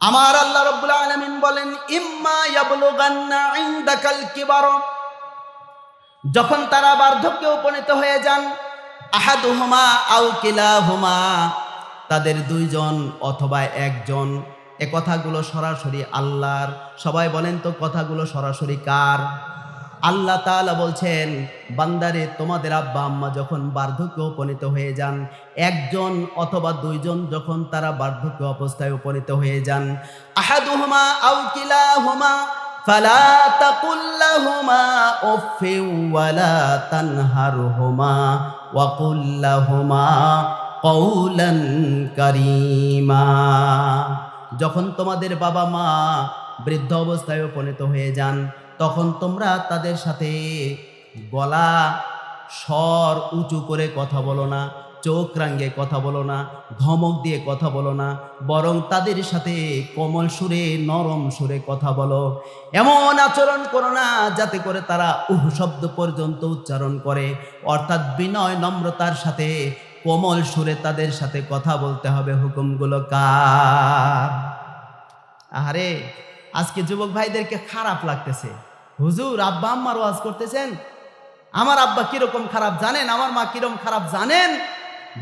আমার আল্লাহ রব্বুল আলামিন বলেন, ইম্মা ইয়াবলুগান্না ইনদাকাল কিবার। যখন তারা বার্ধক্যে উপনীত হয়ে যান, আহাদুহুমা আও কিলাহুমা, তাদের দুইজন অথবা একজন, এ কথাগুলো সরাসরি আল্লাহর। সবাই বলেন তো, কথাগুলো সরাসরি কার? আল্লাহ তাআলা বলছেন, বান্দারে, তোমাদের আব্বা আম্মা যখন বার্ধক্যে উপনীত হয়ে যান, একজন অথবা দুইজন যখন তারা বার্ধক্য অবস্থায় উপনীত হয়ে যান ফালা যখন তোমাদের বাবা মা বৃদ্ধ অবস্থায় উপনীত হয়ে যান তখন তোমরা তাদের সাথে গলা, স্বর উঁচু করে কথা বলো না, চোখ রাঙ্গে কথা বলো না, ধমক দিয়ে কথা বলো না, বরং তাদের সাথে কোমল সুরে, নরম সুরে কথা বলো। এমন আচরণ করো না যাতে করে তারা উহ শব্দ পর্যন্ত উচ্চারণ করে। অর্থাৎ বিনয় নম্রতার সাথে কোমল সুরে তাদের সাথে কথা বলতে হবে হুকুমগুলো কার? আরে আজকে যুবক ভাইদেরকে খারাপ লাগতেছে। হুজুর আব্বা আম্মার ওয়াজ করতেছেন? আমার আব্বা কীরকম খারাপ জানেন? আমার মা কীরকম খারাপ জানেন?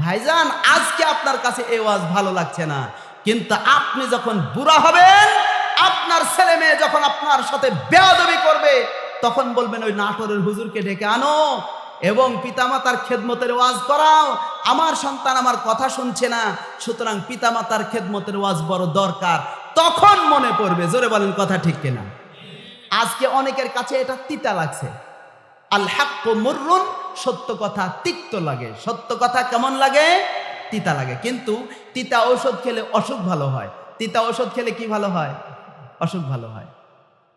ভাইজান, আজকে আপনার কাছে এই ওয়াজ ভালো লাগছে না। কিন্তু আপনি যখন বুড়া হবেন, আপনার ছেলে মেয়ে যখন আপনার সাথে বেয়াদবি করবে, তখন বলবেন, ওই নাটোরের হুজুরকে ডেকে আনো এবং পিতামাতার খেদমতের ওয়াজ করাও। আমার সন্তান আমার কথা শুনছে না, সুতরাং পিতামাতার খেদমতের ওয়াজ বড় দরকার। তখন মনে পড়বে, জোরে বলেন কথা ঠিক কিনা। আজকে অনেকের কাছে এটা তিতা লাগছে। আল হাক্ক মুররুন, সত্য কথা তিক্ত লাগে। সত্য কথা কেমন লাগে? তিতা লাগে। কিন্তু তিতা ঔষধ খেলে অসুখ ভালো হয়। তিতা ঔষধ খেলে কি ভালো হয়? অসুখ ভালো হয়।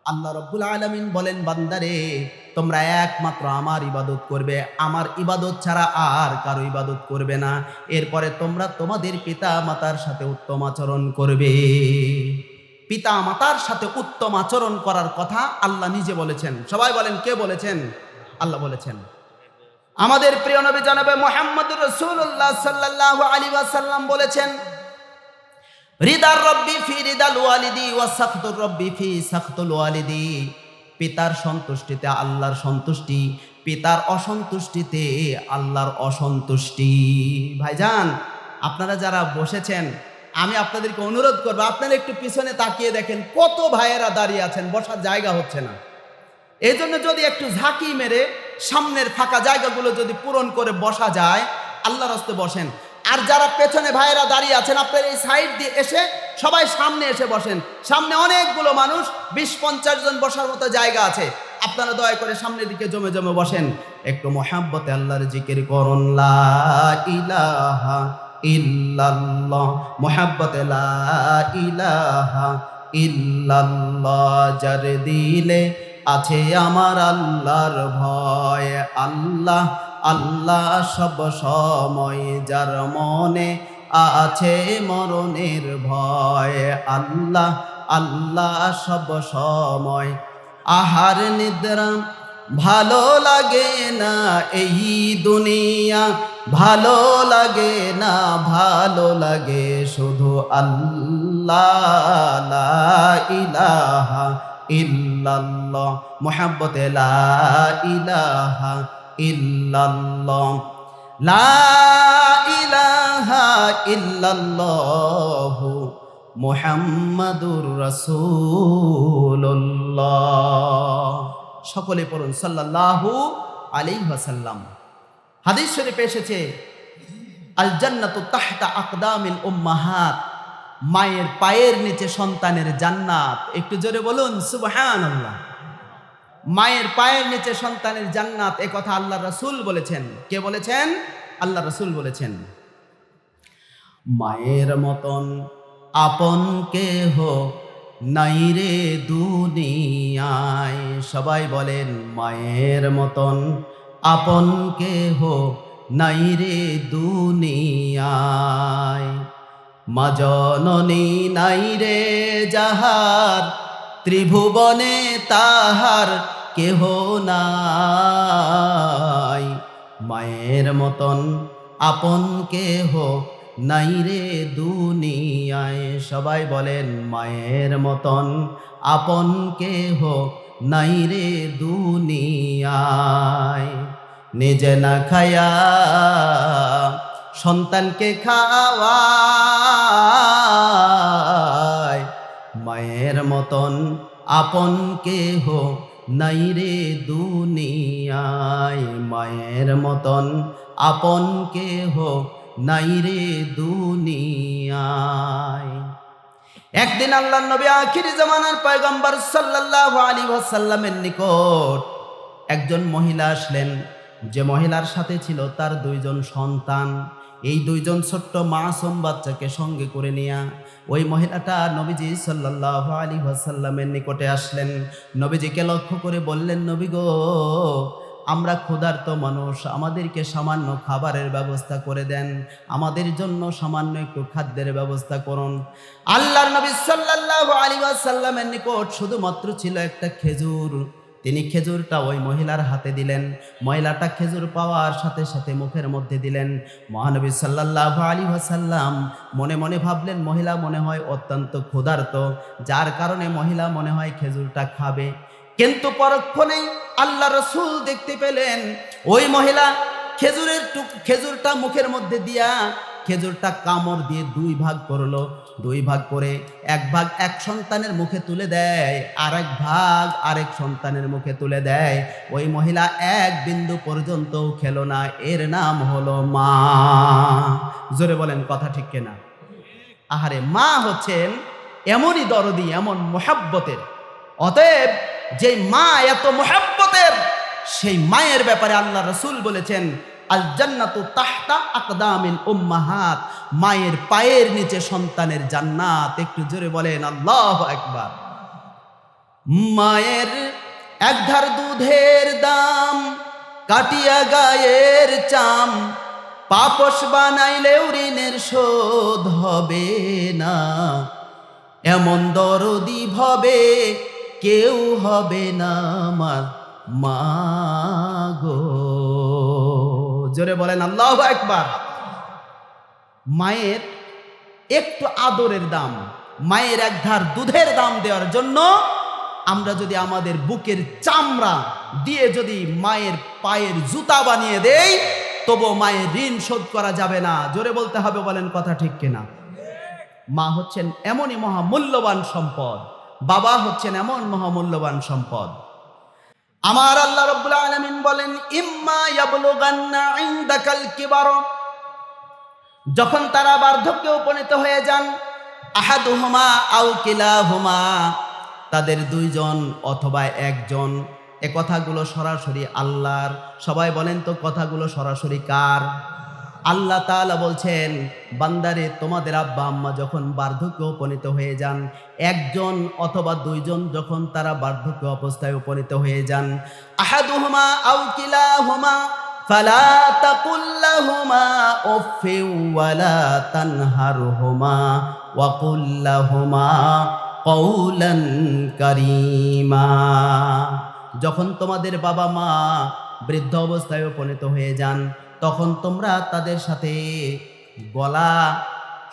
আল্লাহ রব্বুল আলমিন বলেন, বান্দারে, তোমরা একমাত্র আমার ইবাদত করবে। আমার ইবাদত ছাড়া আর কারও ইবাদত করবে না। এরপরে তোমরা তোমাদের পিতা মাতার সাথে উত্তম আচরণ করবে। পিতা মাতার সাথে উত্তম আচরণ করার কথা আল্লাহ নিজে বলেছেন। সবাই বলেন, কে বলেছেন? আল্লাহ বলেছেন। আমাদের প্রিয় নবী জানাবে মোহাম্মদ রসুল্লাহ সাল্লাহ আলী ওয়াসাল্লাম বলেছেন, রিদার রব্বি ফি রিদাল ওয়ালিদি ওয়া সাখতুর রব্বি ফি সাখতুল ওয়ালিদি। পিতার সন্তুষ্টিতে আল্লাহর সন্তুষ্টি, পিতার অসন্তুষ্টিতে আল্লাহর অসন্তুষ্টি। ভাইজান, আপনারা যারা বসেছেন আমি আপনাদেরকে অনুরোধ করব, আপনারা একটু পিছনে তাকিয়ে দেখেন কত ভাইয়েরা দাঁড়িয়ে আছেন, বসার জায়গা হচ্ছে না। এই জন্য যদি একটু ঝাঁকি মেরে সামনের ফাঁকা জায়গাগুলো যদি পূরণ করে বসা যায়, আল্লাহর হস্তে বসেন। আর যারা পেছনে ভাইয়েরা দাঁড়িয়ে আছেন, আপনার এই সাইড দিয়ে এসে সবাই সামনে এসে বসেন। সামনে অনেকগুলো মানুষ, বিশ পঞ্চাশ জন বসার মতো জায়গা আছে। আপনারা দয়া করে সামনের দিকে জমে জমে বসেন। একটু মহাব্বতে আল্লাহর জিকির করুন, লা ইলাহা ইল্লাল্লাহ, মহাব্বতে লা ইলাহা ইল্লাল্লাহ যার দিলে আছে আমার আল্লাহর ভয়। আল্লাহ আল্লাহ সব সময় যার মনে আছে মরণের ভয়। আল্লাহ আল্লাহ সব সময় আহার নিদ্রা ভালো লাগে না এই দুনিয়া। ভালো লাগে না, ভালো লাগে শুধু আল্লাহ ইলাহা ইল্লাল্লাহ, মোহাব্বতে লা ইলাহা ইল্লাল্লাহ। লা ইলাহা ইল্লাল্লাহ মুহাম্মাদুর রাসূলুল্লাহ। সকলে পড়ুন সাল্লাল্লাহু আলাইহি ওয়াসাল্লাম। হাদিস শরীফে এসেছে আল জান্নাতু তাহতা আকদামিল উম্মাহাত মায়ের পায়ের নিচে সন্তানের জান্নাত। একটু জোরে বলুন, সুবহানাল্লাহ। মায়ের পায়ের নিচে সন্তানের জান্নাত, এ কথা আল্লাহ রসুল বলেছেন। কে বলেছেন? আল্লাহ রসুল বলেছেন। মায়ের মতন আপন কেহ নাই রে দুনিয়ায়। সবাই বলেন, মায়ের মতন আপন কেহ নাই রে দুনিয়ায়। মা জননী নাই রে যাহার, ত্রিভুবনে তাহার কেহ নাই। মায়ের মতন আপন কেহ নাই রে দুনিয়ায়। সবাই বলেন, মায়ের মতন আপন কেহ নাই রে দুনিয়ায়। নিজে না খায়া সন্তানকে খাওয়ায়। মায়ের মতন আপন কেহ নাই রে দুনিয়ায়। মায়ের মতন আপন কেহ নাই রে দুনিয়ায়। একদিন আল্লাহ নবী আখির জামানার পয়গম্বর সাল্লাল্লাহু আলাইহি ওয়াসাল্লামের নিকট একজন মহিলা আসলেন। যে মহিলার সাথে ছিল তার দুইজন সন্তান। এই দুইজন ছোট্ট মাসুম বাচ্চাকে সঙ্গে করে নিয়া ওই মহিলাটা নবীজি সাল্লাহ আলী ওয়াসাল্লামের নিকটে আসলেন। নবীজিকে লক্ষ্য করে বললেন, নবী গো আমরা ক্ষুধার্ত মানুষ, আমাদেরকে সামান্য খাবারের ব্যবস্থা করে দেন। আমাদের জন্য সামান্য একটু খাদ্যের ব্যবস্থা করুন। আল্লাহর নবী সাল্লাল্লাহু আলাইহি ওয়াসাল্লামের নিকট শুধুমাত্র ছিল একটা খেজুর। তিনি খেজুরটা ওই মহিলার হাতে দিলেন। মহিলাটা খেজুর পাওয়ার সাথে সাথে মুখের মধ্যে দিলেন। মহানবী সাল্লাল্লাহু আলাইহি ওয়াসাল্লাম মনে মনে ভাবলেন, মহিলা মনে হয় অত্যন্ত ক্ষুধার্ত। যার কারণে মহিলা মনে হয় খেজুরটা খাবে। কিন্তু পরক্ষণেই আল্লাহ রসুল দেখতে পেলেন, ওই মহিলা খেজুরের খেজুরটা মুখের মধ্যে দিয়া খেজুরটা কামড় দিয়ে দুই ভাগ করল। দুই ভাগ করে এক ভাগ এক সন্তানের মুখে তুলে দেয় আর এক ভাগ আরেক সন্তানের মুখে তুলে দেয়। ওই মহিলা এক বিন্দু পর্যন্ত খেলো না। এর নাম হলো মা। জোরে বলেন, কথা ঠিক কেনা? আহারে মা হচ্ছেন এমনই দরদি, এমন মোহাব্বতের। অতএব যে মা এত মোহাব্বতের, সেই মায়ের ব্যাপারে আল্লাহ রসুল বলেছেন, আল জান্নাতু তাহতা আকদামিন উম্মাহাত। মায়ের পায়ের নিচে সন্তানের জান্নাত। একটু জোরে বলেন, আল্লাহ একবার মায়ের একধার দুধের দাম, কাটিয়া গায়ের চাম, পাপস বানাইলেও ঋণের শোধ হবে না। এমন দরদি ভবে কেউ হবে না আমার মা গো। জোরে বলেন, আল্লাহ একবার মায়ের একটু আদরের দাম, মায়ের এক ধার দুধের দাম দেওয়ার জন্য আমরা যদি আমাদের বুকের চামড়া দিয়ে যদি মায়ের পায়ের জুতা বানিয়ে দেই তবু মায়ের ঋণ শোধ করা যাবে না। জোরে বলতে হবে, বলেন কথা ঠিক কিনা? মা হচ্ছেন এমনই মহামূল্যবান সম্পদ। বাবা হচ্ছেন এমন মহামূল্যবান সম্পদ। আমার আল্লাহ রব্বুল আলামিন বলেন, ইম্মা ইয়াবলুগান্না ইনদাকাল কিবার। যখন তারা বার্ধক্যে উপনীত হয়ে যান, আহাদুহুমা আও কিলাহুমা, তাদের দুইজন অথবা একজন, এ কথাগুলো সরাসরি আল্লাহর। সবাই বলেন তো, কথাগুলো সরাসরি কার? আল্লাহ তাআলা বলছেন, বান্দারে, তোমাদের আব্বা আম্মা যখন বার্ধক্যে উপনীত হয়ে যান, একজন অথবা দুইজন যখন তারা বার্ধক্য অবস্থায় উপনীত হয়ে যান ফালা যখন তোমাদের বাবা মা বৃদ্ধ অবস্থায় উপনীত হয়ে যান তখন তোমরা তাদের সাথে গলা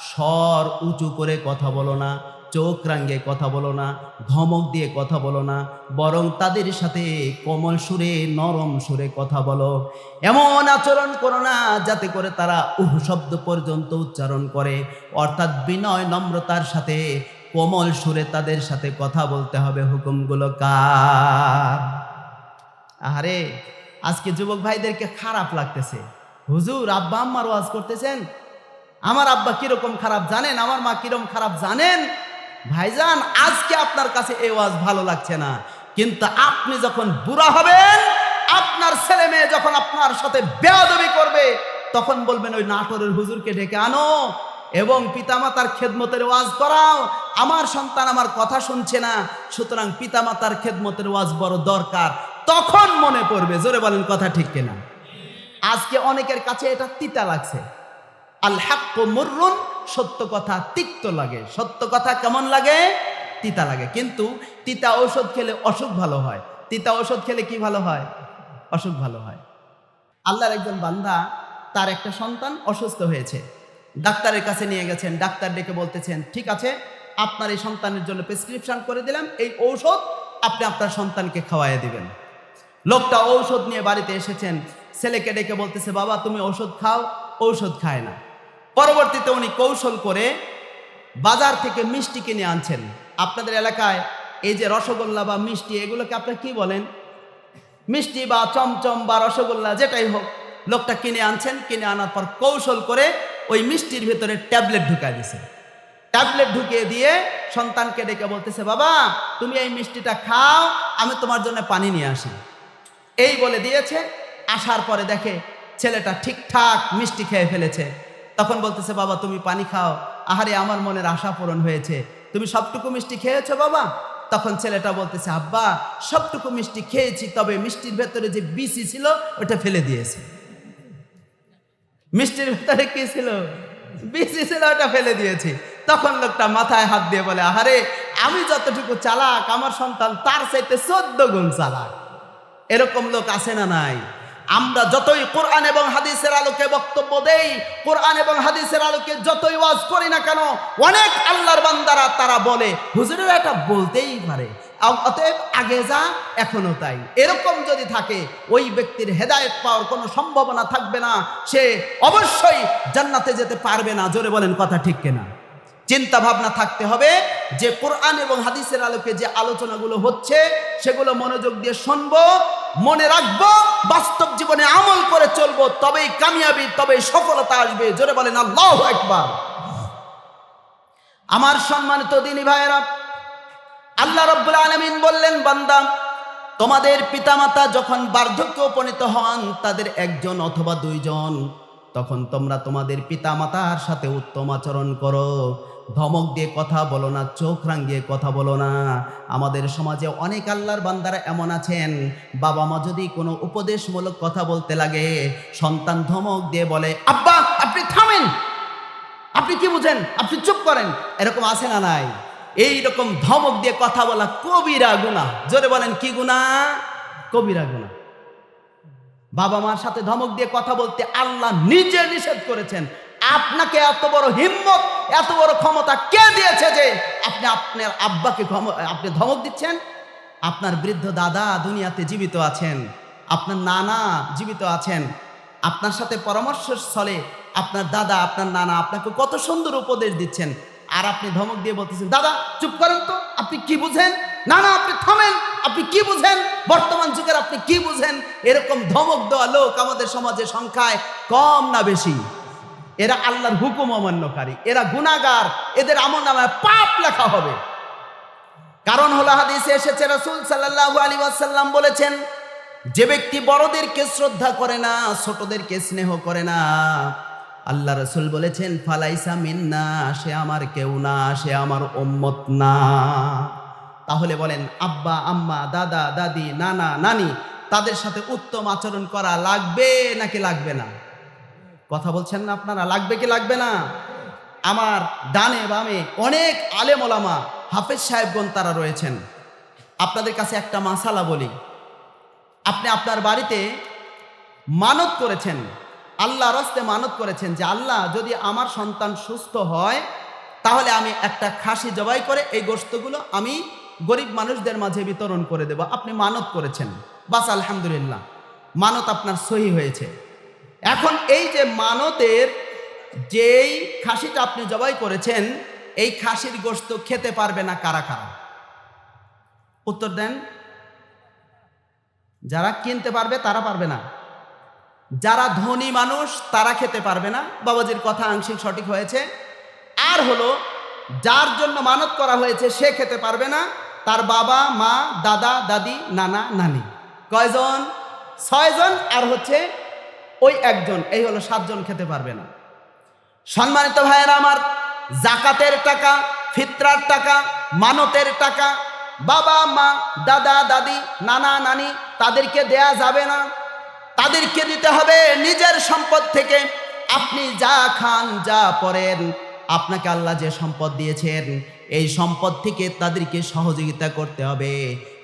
স্বর উঁচু করে কথা বলো না, চোখ রাঙ্গে কথা বলো না ধমক দিয়ে কথা বলো না, বরং তাদের সাথে কোমল সুরে, নরম সুরে কথা বলো। এমন আচরণ করো না যাতে করে তারা উহ শব্দ পর্যন্ত উচ্চারণ করে। অর্থাৎ বিনয় নম্রতার সাথে কোমল সুরে তাদের সাথে কথা বলতে হবে হুকুমগুলো কার? আরে আজকে যুবক ভাইদেরকে খারাপ লাগতেছে। হুজুর আব্বা আম্মার ওয়াজ করতেছেন? আমার আব্বা কীরকম খারাপ জানেন? আমার মা কীরকম খারাপ জানেন? ভাইজান, আজকে আপনার কাছে এই ওয়াজ ভালো লাগছে না। কিন্তু আপনি যখন বুড়া হবেন, আপনার ছেলে মেয়ে যখন আপনার সাথে বেয়াদবি করবে, তখন বলবেন ওই নাটোরের হুজুরকে ডেকে আনো এবং পিতামাতার খেদমতের ওয়াজ করাও। আমার সন্তান আমার কথা শুনছে না, সুতরাং পিতামাতার খেদমতের ওয়াজ বড় দরকার। তখন মনে পড়বে, জোরে বলেন কথা ঠিক কিনা। আজকে অনেকের কাছে এটা তিতা লাগছে। আল হাক্ক মুররুন, সত্য কথা তিক্ত লাগে। সত্য কথা কেমন লাগে? তিতা লাগে। কিন্তু তিতা ঔষধ খেলে অসুখ ভালো হয়। তিতা ঔষধ খেলে কি ভালো হয়? অসুখ ভালো হয়। আল্লাহর একজন বান্দা, তার একটা সন্তান অসুস্থ হয়েছে। ডাক্তারের কাছে নিয়ে গেছেন। ডাক্তার ডেকে বলতেছেন, ঠিক আছে, আপনার এই সন্তানের জন্য প্রেসক্রিপশন করে দিলাম। এই ঔষধ আপনি আপনার সন্তানকে খাওয়াইয়ে দিবেন। লোকটা ঔষধ নিয়ে বাড়িতে এসেছেন। ছেলেকে ডেকে বলতেছে, বাবা, তুমি ঔষধ খাও। ঔষধ খায় না। পরবর্তীতে উনি কৌশল করে বাজার থেকে মিষ্টি কিনে আনছেন। আপনাদের এলাকায় এই যে রসগোল্লা বা মিষ্টি, এগুলোকে আপনারা কি বলেন? মিষ্টি বা চমচম বা রসগোল্লা, যেটাই হোক, লোকটা কিনে আনছেন। কিনে আনার পর কৌশল করে ওই মিষ্টির ভিতরে ট্যাবলেট ঢুকায় দিছে। ট্যাবলেট ঢুকিয়ে দিয়ে সন্তানকে ডেকে বলতেছে, বাবা, তুমি এই মিষ্টিটা খাও, আমি তোমার জন্য পানি নিয়ে আসি। এই বলে দিয়েছে। আসার পরে দেখে ছেলেটা ঠিকঠাক মিষ্টি খেয়ে ফেলেছে। তখন বলতেছে, বাবা, তুমি পানি খাও। আহারে, আমার মনের আশা পূরণ হয়েছে। তুমি সবটুকু মিষ্টি খেয়েছো, বাবা? তখন ছেলেটা বলতেছে, আব্বা, সবটুকু মিষ্টি খেয়েছি, তবে মিষ্টির ভেতরে যে বিসি ছিল, ওটা ফেলে দিয়েছে। মিষ্টির ভেতরে কি ছিল? বিসি ছিল, ওটা ফেলে দিয়েছি। তখন লোকটা মাথায় হাত দিয়ে বলে, আহারে, আমি যতটুকু চালাক, আমার সন্তান তার চাইতে চোদ্দ গুণ চালাক। এরকম লোক আছে না নাই? আমরা যতই কোরআন এবং হাদিসের আলোকে বক্তব্য দেই, কোরআন এবং হাদিসের আলোকে যতই ওয়াজ করি না কেন, অনেক আল্লাহর বান্দারা তারা বলে, হুজুরের এটা বলতেই পারে অতএব আগে যা, এখনও তাই। এরকম যদি থাকে, ওই ব্যক্তির হেদায়ত পাওয়ার কোনো সম্ভাবনা থাকবে না, সে অবশ্যই জান্নাতে যেতে পারবে না। জোরে বলেন কথা ঠিক কিনা। চিন্তা ভাবনা থাকতে হবে যে কোরআন এবং হাদিসের আলোকে যে আলোচনাগুলো হচ্ছে, সেগুলো মনোযোগ দিয়ে শুনব, মনে রাখব, বাস্তব জীবনে আমল করে চলবো, তবেই কামিয়াবি, তবেই সফলতা আসবে। জোরে বলেন, আল্লাহ একবার আমার সম্মানিত দিনী ভাইয়েরা, আল্লাহ রব্বুল আলমিন বললেন, বান্দা, তোমাদের পিতামাতা যখন বার্ধক্য উপনীত হন, তাদের একজন অথবা দুইজন, তখন তোমরা তোমাদের পিতামাতার সাথে উত্তম আচরণ করো। ধমক দিয়ে কথা বলো না, চোখ রাঙিয়ে কথা বলো না। আমাদের সমাজে অনেক আল্লাহর বান্দারা এমন আছেন। বাবা মা যদি কোনো উপদেশমূলক কথা বলতে লাগে, সন্তান ধমক দিয়ে বলে, আব্বা, আপনি থামেন। আপনি কি বুঝেন? আপনি চুপ করেন। এরকম আছে না নাই? এই রকম ধমক দিয়ে কথা বলা কবিরা গুণা জোরে বলেন, কি গুণা কবিরা গুণা বাবা মার সাথে ধমক দিয়ে কথা বলতে আল্লাহ নিজে নিষেধ করেছেন। আপনাকে এত বড় হিম্মত, এত বড় ক্ষমতা কে দিয়েছে যে আপনি আপনার আব্বাকে আপনি ধমক দিচ্ছেন? আপনার বৃদ্ধ দাদা দুনিয়াতে জীবিত আছেন, আপনার নানা জীবিত আছেন, আপনার সাথে পরামর্শের স্থলে আপনার দাদা, আপনার নানা আপনাকে কত সুন্দর উপদেশ দিচ্ছেন, আর আপনি ধমক দিয়ে বলতেছেন, দাদা, চুপ করেন তো, আপনি কি বুঝেন? না না আপনি থামেন, আপনি কি বুঝেন? বর্তমান যুগের আপনি কি বুঝেন? এরকম ধমক দেওয়া লোক আমাদের সমাজে সংখ্যায় কম না বেশি। এরা আল্লাহর হুকুম অমান্যকারী, এরা গুণাগার এদের আমল নামায় পাপ লেখা হবে। কারণ হলো হাদিসে এসেছে, রাসূল সাল্লাল্লাহু আলাইহি ওয়াসাল্লাম বলেছেন, যে ব্যক্তি বড়দেরকে শ্রদ্ধা করে না, ছোটদেরকে স্নেহ করে না, আল্লাহ রসুল বলেছেন, ফালাইসা মিন্না, সে আমার কেউ না, সে আমার উম্মত না। তাহলে বলেন, আব্বা, আম্মা, দাদা, দাদি, নানা, নানি, তাদের সাথে উত্তম আচরণ করা লাগবে নাকি লাগবে না? কথা বলছেন না আপনারা? লাগবে কি লাগবে না? আমার ডানে বামে অনেক আলেম ওলামা হাফেজ সাহেবগণ তারা রয়েছেন। আপনাদের কাছে একটা মাসালা বলি। আপনি আপনার বাড়িতে মানত করেছেন আল্লাহ রস্তে মানত করেছেন যে, আল্লাহ, যদি আমার সন্তান সুস্থ হয়, তাহলে আমি একটা খাসি জবাই করে এই গোস্তগুলো আমি গরিব মানুষদের মাঝে বিতরণ করে দেব। আপনি মানত করেছেন। বাস আলহামদুলিল্লাহ। মানত আপনার সহি হয়েছে। এখন এই যে মানতের যেই খাসিটা আপনি জবাই করেছেন, এই খাসির গোস্ত খেতে পারবে না কারা কারা? উত্তর দেন। যারা কিনতে পারবে, তারা পারবে না। যারা ধনী মানুষ, তারা খেতে পারবে না। বাবাজির কথা আংশিক সঠিক হয়েছে। আর হলো, যার জন্য মানত করা হয়েছে, সে খেতে পারবে না। তার বাবা, মা, দাদা, দাদি, নানা, নানি। কয়জন? ছয়জন, আর হচ্ছে ওই একজন, এই হলো সাতজন খেতে পারবে না। সম্মানিত ভাইয়েরা আমার, জাকাতের টাকা, ফিতরার টাকা, মানতের টাকা, বাবা, মা, দাদা, দাদি, নানা, নানি, তাদেরকে দেয়া যাবে না। তাদেরকে দিতে হবে নিজের সম্পদ থেকে। আপনি যা খান, যা পরেন, আপনাকে আল্লাহ যে সম্পদ দিয়েছেন, এই সম্পদ থেকে তাদেরকে সহযোগিতা করতে হবে।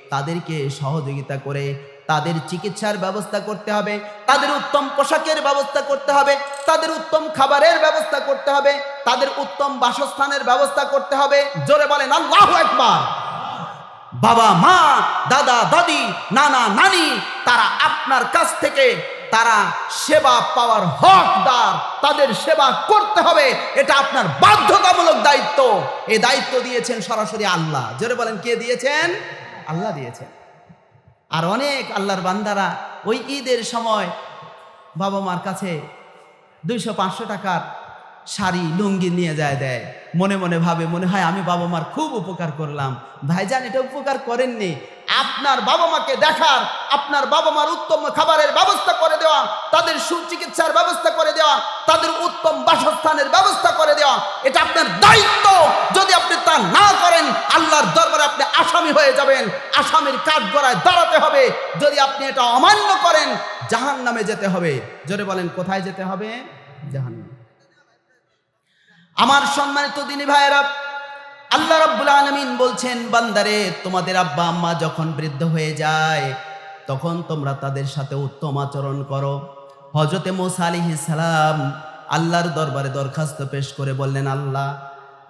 তাদেরকে সহযোগিতা করে তাদের চিকিৎসার ব্যবস্থা করতে হবে, তাদের উত্তম পোশাকের ব্যবস্থা করতে হবে, তাদের উত্তম খাবারের ব্যবস্থা করতে হবে, তাদের উত্তম বাসস্থানের ব্যবস্থা করতে হবে। জোরে বলেন, আল্লাহ একবার বাবা, মা, দাদা, দাদি, নানা, নানি, তারা আপনার কাছ থেকে তারা সেবা পাওয়ার হকদার, তাদের সেবা করতে হবে, এটা আপনার বাধ্যতামূলক দায়িত্ব। এই দায়িত্ব দিয়েছেন সরাসরি আল্লাহ। জোরে বলেন, কে দিয়েছেন? আল্লাহ দিয়েছেন। আর অনেক আল্লাহর বান্দারা ওই ঈদের সময় বাবা মার কাছে দুইশো পাঁচশো টাকার শাড়ি লুঙ্গি নিয়ে যায় দেয়। মনে মনে ভাবে, মনে হয় আমি বাবা মার খুব উপকার করলাম। ভাইজান, এটা উপকার করেননি। আপনার বাবা মাকে দেখার, আপনার বাবা মার উত্তম খাবারের ব্যবস্থা করে দেওয়া, তাদের সুচিকিৎসার ব্যবস্থা করে দেওয়া, তাদের উত্তম বাসস্থানের ব্যবস্থা করে দেওয়া, এটা আপনার দায়িত্ব। যদি আপনি তা না করেন, আল্লাহর দরবারে আপনি আসামি হয়ে যাবেন। আসামির কাঠগড়ায় দাঁড়াতে হবে। যদি আপনি এটা অমান্য করেন জাহান নামে যেতে হবে। জোরে বলেন, কোথায় যেতে হবে? জাহান আমার সম্মানিত দিনী ভাইয়েরা, আল্লাহ রাব্বুল আলামিন বলছেন, বান্দারে, তোমাদের আব্বা আম্মা যখন বৃদ্ধ হয়ে যায়, তখন তোমরা তাদের সাথে উত্তম আচরণ করো। হজরতে মোসা আলাইহিস সালাম আল্লাহর দরবারে দরখাস্ত পেশ করে বললেন, আল্লাহ,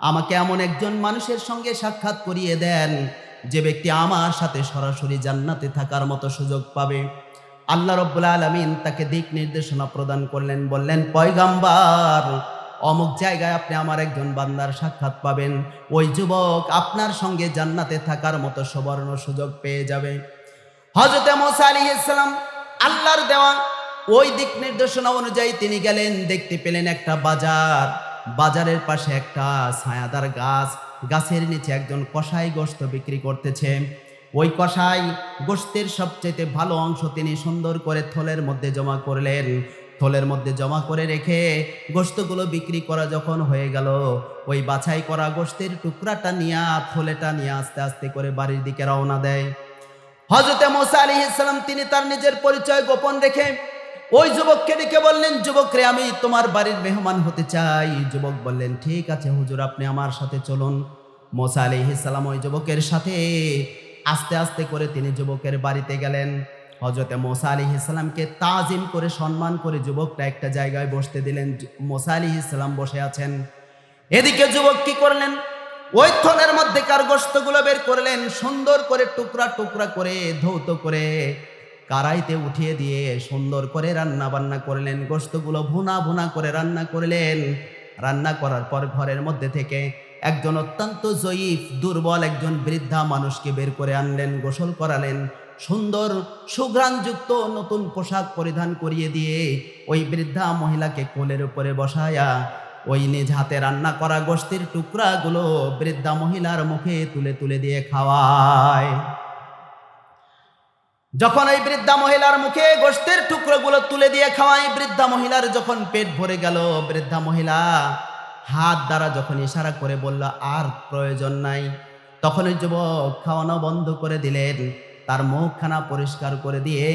আমাকে এমন একজন মানুষের সঙ্গে সাক্ষাৎ করিয়ে দেন, যে ব্যক্তি আমার সাথে সরাসরি জান্নাতে থাকার মতো সুযোগ পাবে। আল্লাহ রব্বুল আলমিন তাকে দিক নির্দেশনা প্রদান করলেন, বললেন, পয়গাম্বার অমুক জায়গায় আপনি আমার একজন বান্দার সাক্ষাৎ পাবেন। ওই যুবক আপনার সঙ্গে জান্নাতে থাকার মতো সুবর্ণ সুযোগ পেয়ে যাবে। হজরত মোসা আলী ইসলাম আল্লাহর দেওয়া ওই দিক নির্দেশনা অনুযায়ী তিনি গেলেন, দেখতে পেলেন একটা বাজার। বাজারের পাশে একটা ছায়াদার গাছ। গাছের নিচে একজন কষাই গোস্ত বিক্রি করতেছে। ওই কষাই গোস্তের সবচেয়ে ভালো অংশ তিনি সুন্দর করে থলের মধ্যে জমা করলেন। থলের মধ্যে জমা করে রেখে গোস্তগুলো বিক্রি করা যখন হয়ে গেল, ওই বাছাই করা গোস্তের টুকরাটা নিয়ে, থলেটা নিয়ে আস্তে আস্তে করে বাড়ির দিকে রওনা দেয়। হজরতে মোসা আলী ইসলাম তিনি তার নিজের পরিচয় গোপন রেখে ওই যুবককে ডেকে বললেন, যুবক রে, আমি তোমার বাড়ির মেহমান হতে চাই। যুবক বললেন, ঠিক আছে হুজুর, আপনি আমার সাথে চলুন। মোসা আলী ইসলাম ওই যুবকের সাথে আস্তে আস্তে করে তিনি যুবকের বাড়িতে গেলেন। হজরতে মোসা আলি ইসলামকে তাজিম করে, সম্মান করে যুবকটা একটা জায়গায় বসতে দিলেন। মোসা আলী ইসলাম বসে আছেন। এদিকে যুবক কি করলেন? ওই থলের মধ্যেকার গোস্তগুলো বের করলেন, সুন্দর করে টুকরা টুকরা করে, ধৌত করে কারাইতে উঠিয়ে দিয়ে সুন্দর করে রান্না বান্না করলেন। গোস্তগুলো ভুনা ভুনা করে রান্না করলেন। রান্না করার পর ঘরের মধ্যে থেকে একজন অত্যন্ত জয়ীফ, দুর্বল একজন বৃদ্ধা মানুষকে বের করে আনলেন, গোসল করালেন। সুন্দর সুঘ্রাণযুক্ত নতুন পোশাক পরিধান করিয়ে দিয়ে ওই বৃদ্ধা মহিলাকে কোলের উপরে বসায়া ওই নিজ হাতে রান্না করা গোষ্ঠীর টুকরাগুলো বৃদ্ধা মহিলার মুখে তুলে তুলে দিয়ে খাওয়ায়। যখন ওই বৃদ্ধা মহিলার মুখে গোষ্ঠীর টুকরোগুলো তুলে দিয়ে খাওয়ায়, বৃদ্ধা মহিলার যখন পেট ভরে গেল, বৃদ্ধা মহিলা হাত দ্বারা যখন ইশারা করে বলল, আর প্রয়োজন নাই। তখন ওই যুবক খাওয়ানো বন্ধ করে দিলেন। তার মুখখানা পরিষ্কার করে দিয়ে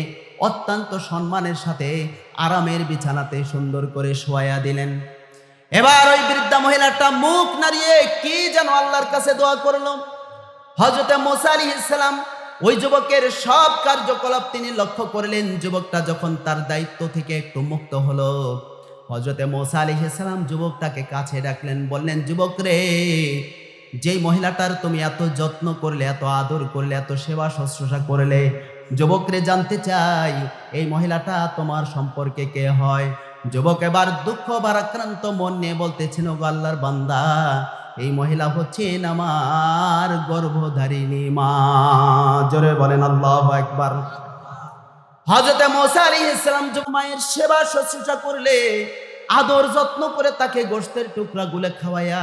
অত্যন্ত সম্মানের সাথে আরামের বিছানাতে সুন্দর করে শোয়া দিলেন। এবার ওই বৃদ্ধা মহিলাটা মুখ নাড়িয়ে কি যেন আল্লাহর কাছে দোয়া করল। হজরতে মোসা আলী ইসলাম ওই যুবকের সব কার্যকলাপ তিনি লক্ষ্য করলেন। যুবকটা যখন তার দায়িত্ব থেকে একটু মুক্ত হলো হজরতে মোসা আলী ইসলাম যুবকটাকে কাছে ডাকলেন, বললেন, যুবক রে যেই মহিলাটার তুমি এত যত্ন করলে, এত আদর করলে, এত সেবা শুশ্রূষা করলে, যুবকরে জানতে চাই, এই মহিলাটা তোমার সম্পর্কে কে হয়? যুবক এবার দুঃখ ভারাক্রান্ত মন নিয়ে বলতেছেন ও আল্লাহর বান্দা, এই মহিলা হচ্ছেন আমার গর্ভধারিণী মা। জোরে বলেন আল্লাহ একবার হজরতে মোসা আলী ইসলাম মায়ের সেবা শুশ্রূষা করলে, আদর যত্ন করে তাকে গোষ্ঠের টুকরা গুলে খাওয়াইয়া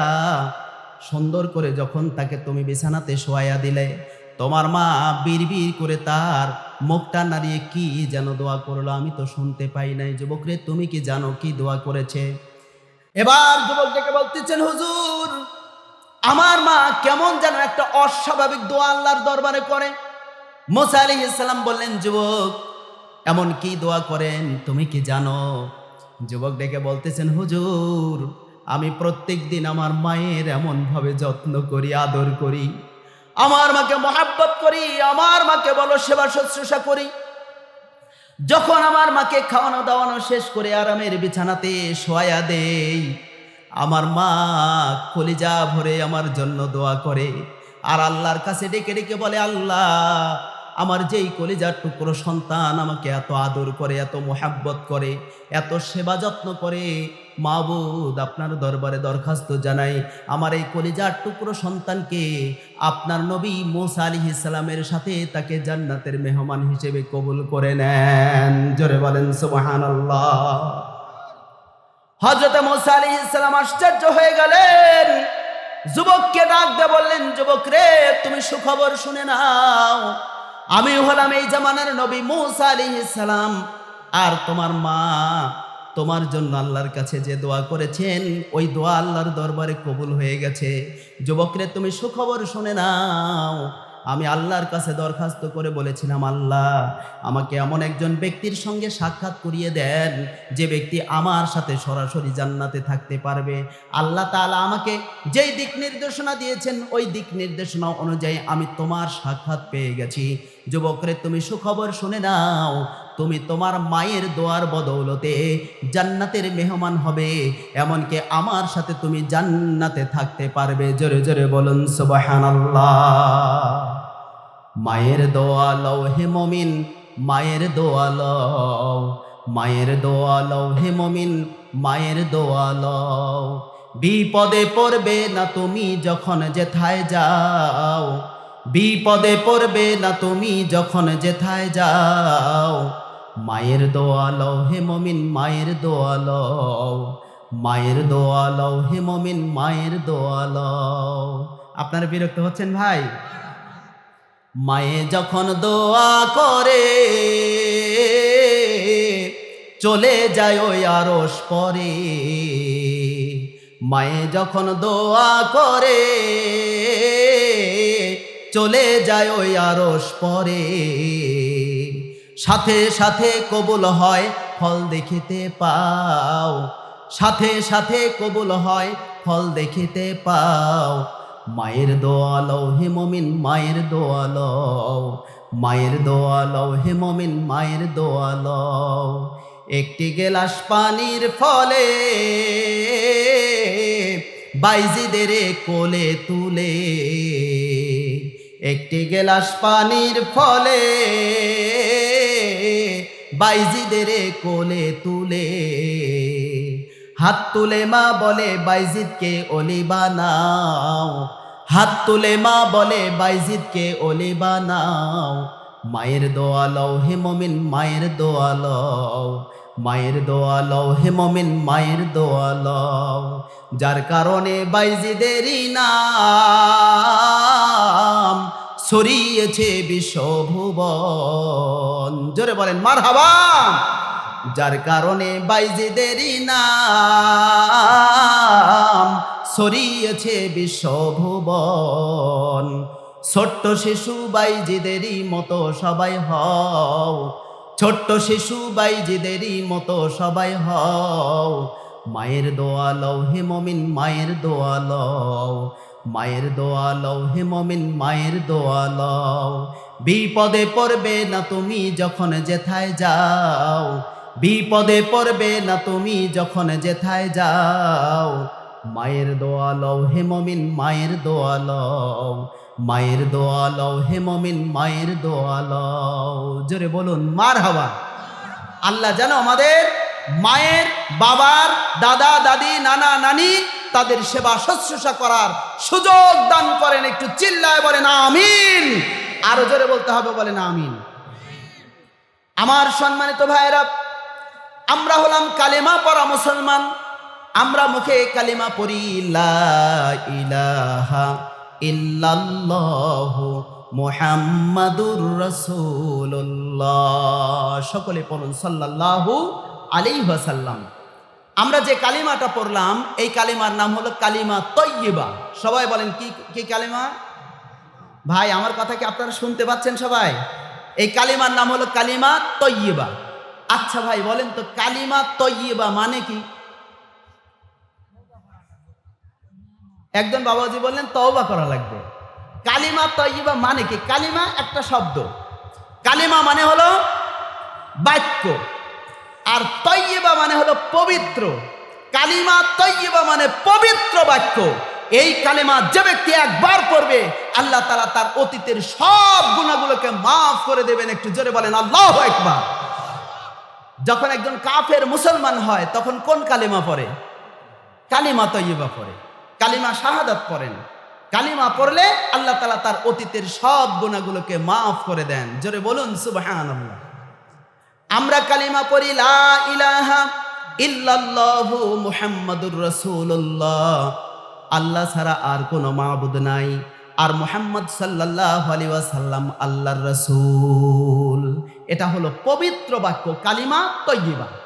সুন্দর করে যখন তাকে তুমি বিছানাতে শোয়াইয়া দিলে, তোমার মা বিড়বিড় করে তার মুখটা নাড়িয়ে কি যেন দোয়া করল আমি তো শুনতে পাই নাই। যুবক রে তুমি কি জানো কি দোয়া করেছে? এবার যুবক ডেকে বলতেছেন, হুজুর, আমার মা কেমন যেন একটা অস্বাভাবিক দোয়া আল্লাহর দরবারে করে। মোসা আলী ইসলাম বললেন, যুবক, এমন কি দোয়া করেন তুমি কি জানো? যুবক ডেকে বলতেছেন, হুজুর আমি প্রত্যেক দিন আমার মায়ের এমনভাবে যত্ন করি, আদর করি। আমার মাকে মহাব্বত করি, আমার মাকে বলো সেবা শুশ্রূষা করি। যখন আমার মাকে খাওয়ানো দাওয়ানো শেষ করে আরামের বিছানাতে শোয়া দেই, আমার মা কলিজা ভরে আমার জন্য দোয়া করে। আর আল্লাহর কাছে ডেকে ডেকে বলে, আল্লাহ আমার যেই কলিজার টুকরো সন্তান আমাকে এত আদর করে, এত মোহাব্বত করে, এত সেবা যত্ন করে, মাবুদ আপনার দরবারে দরখাস্ত জানাই, আমার এই কলিজার টুকরো সন্তানকে আপনার নবী মোসা আলী ইসলামের সাথে তাকে জান্নাতের মেহমান হিসেবে কবুল করে নেন। জোরে বলেন সুবাহান হজরত মোসা আলী ইসলাম আশ্চর্য হয়ে গেলেন। যুবককে ডাক দিয়ে বললেন, যুবক রে, তুমি সুখবর শুনে নাও। আমি হলাম এই জামানার নবী মুসা আলী ইসলাম আর তোমার মা, তোমার জন্য আল্লাহর কাছে যে দোয়া করেছেন, ওই দোয়া আল্লাহর দরবারে কবুল হয়ে গেছে। যুবকরে, তুমি সুখবর শুনে নাও। আমি আল্লাহর কাছে দরখাস্ত করে বলেছিলাম, আল্লাহ, আমাকে এমন একজন ব্যক্তির সঙ্গে সাক্ষাৎ করিয়ে দেন যে ব্যক্তি আমার সাথে সরাসরি জান্নাতে থাকতে পারবে। আল্লাহ তালা আমাকে যেই দিক নির্দেশনা দিয়েছেন, ওই দিক নির্দেশনা অনুযায়ী আমি তোমার সাক্ষাৎ পেয়ে গেছি। যুবকরে, তুমি সুখবর শুনে নাও তুমি তোমার মায়ের দোয়ার বদৌলতে জান্নাতের মেহমান হবে। এমনকি আমার সাথে তুমি জান্নাতে থাকতে পারবে। জোরে জোরে বলুন, সুবহানাল্লাহ। মায়ের দোয়া লও হে মমিন, মায়ের দোয়া লও। মায়ের দোয়া লও হে মমিন, মায়ের দোয়া লও। বিপদে পড়বে না তুমি যখন যেথায় যাও। বিপদে পড়বে না তুমি যখন যেথায় যাও। মায়ের দোয়া লও হে মমিন, মায়ের দোয়া লও। মায়ের দোয়া লও হে মমিন, মায়ের দোয়া লও। আপনারা বিরক্ত হচ্ছেন ভাই? মায়ে যখন দোয়া করে, চলে যায় ওই আরস পরে। মায়ে যখন দোয়া করে, চলে যায় ওই আরস পরে। সাথে সাথে কবুল হয়, ফল দেখিতে পাও। সাথে সাথে কবুল হয়, ফল দেখিতে পাও। মায়ের দোয়ালও হে মমিন, মায়ের দোয়ালও মায়ের দোয়ালও হে মমিন, মায়ের দোয়ালও একটি গেলাস পানির ফলে বাইজিদের কোলে তুলে। একটি গেলাস পানির ফলে বাইজিদের কোলে তুলে। হাত তুলে মা বলে, বাইজিদকে অলি বানাও। হাত তুলে মা বলে, বাইজিদকে অলি বানাও। মায়ের দোয়া লও হে মমিন, মায়ের দোয়া লও। মায়ের দোয়া লও হে মমিন, মায়ের দোয়া লও। যার কারণে বাইজিদেরই নাম ছড়িয়েছে বিশ্বভুবন জোরে বলেন মার হাবা যার কারণে বাইজিদেরই নাম, ছড়িয়েছে বিশ্বভুবন ছোট্ট শিশু বাইজিদেরই মতো সবাই হও। ছোট্ট শিশু বাইজিদেরই মতো সবাই হও। মায়ের দোয়া লও হে মমিন, মায়ের দোয়া লও। মায়ের দোয়া লও হে মমিন, মায়ের দোয়া লও। বিপদে পড়বে না তুমি যখন যেথায় যাও। বিপদে পড়বে না তুমি যখন যেথায় যাও। মায়ের দোয়া লও হে মমিন, মায়ের দোয়া লও। মায়ের দোয়া লও হে মমিন, মায়ের দোয়া লও। জোরে বলুন, মার হাওয়া আল্লাহ যেন আমাদের মায়ের, বাবার, দাদা, দাদি, নানা, নানি তাদের সেবা শুশ্রূষা করার সুযোগ দান করেন, একটু চিল্লায় বলেন, আমিন। আরও জোরে বলতে হবে, বলেন, আমিন। আমার সম্মানিত ভাইরা আমরা হলাম কালেমা পড়া মুসলমান। আমরা মুখে কালিমা পড়ি ইলাহা ইল্লাল্লাহু মুহাম্মাদুর রাসূলুল্লাহ। সকলে পড়ুন, সাল্লাল্লাহু আলাইহি ওয়াসাল্লাম। আমরা যে কালিমাটা পড়লাম, এই কালিমার নাম হলো কালিমা তৈয়বা। সবাই বলেন, কি কি কালিমা? ভাই, আমার কথা কি আপনারা শুনতে পাচ্ছেন সবাই? এই কালিমার নাম হলো কালিমা তৈয়বা। আচ্ছা ভাই, বলেন তো, কালিমা তৈয়বা মানে কি? একজন বাবাজি বললেন, তওবা করা লাগবে। কালিমা তৈয়বা মানে কি? কালিমা একটা শব্দ। কালিমা মানে হলো বাক্য। আর তৈবা মানে হলো পবিত্র। কালিমা তৈবা মানে পবিত্র বাক্য। এই কালিমা যে ব্যক্তি একবার পড়বে, আল্লাহ তালা তার অতীতের সব গুণাগুলোকে মাফ করে দেবেন। একটু জোরে বলেন, আল্লাহ একবার যখন একজন কাফের মুসলমান হয়, তখন কোন কালিমা পড়ে? কালিমা তৈবা পড়ে। কালিমা শাহাদাত পড়েন। কালিমা পড়লে আল্লাহ তালা তার অতীতের সব গুণাগুলোকে মাফ করে দেন। জোরে বলুন সুবাহান আমরা কালিমা পড়ি, লা ইলাহা ইল্লাল্লাহু মুহাম্মাদুর রাসূলুল্লাহ। আল্লাহ ছাড়া আর কোনো মাবুদ নাই। আর মুহাম্মদ সাল্লাল্লাহু আলাইহি ওয়াসাল্লাম আল্লাহর রাসূল। এটা হলো পবিত্র বাক্য, কালিমা তৈয়বা।